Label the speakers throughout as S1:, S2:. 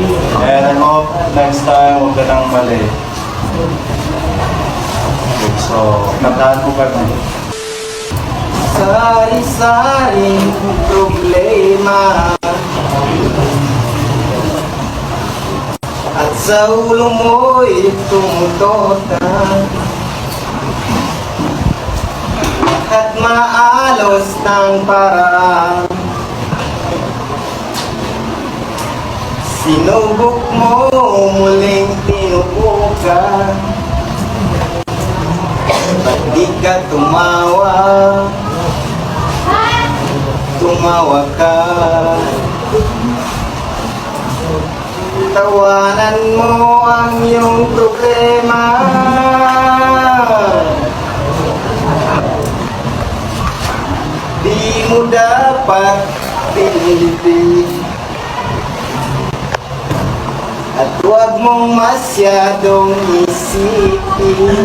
S1: And I hope next time huwag ka nang mali. So, kantahan mo kami. Sari-saring problema At sa ulo mo'y tumutota At maalos ng paraan Sinubok mo, muling tinubukan. Ba't di ka tumawa? Tumawa ka. Tawanan mo ang iyong problema. Di mo dapat pilitin At huwag mong masyadong isipin.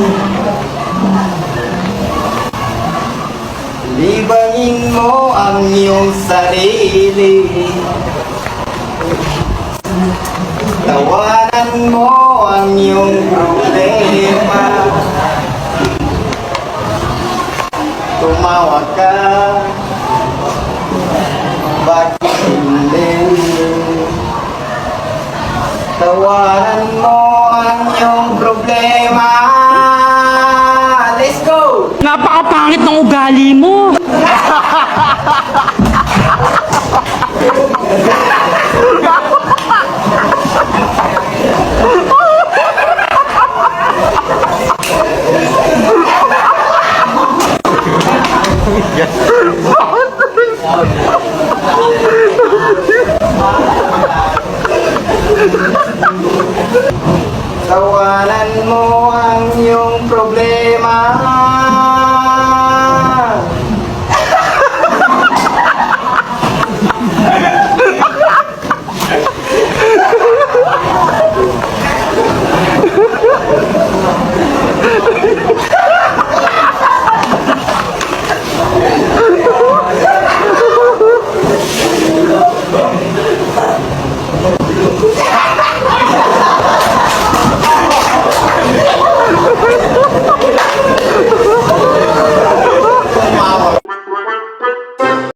S1: Libangin mo ang iyong sarili. Tawanan mo ang iyong problema. Tumawa ka Tawanan mo ang iyong problema Let's go!
S2: Napakapangit ng ugali mo. Tawanan mo ang iyong problema.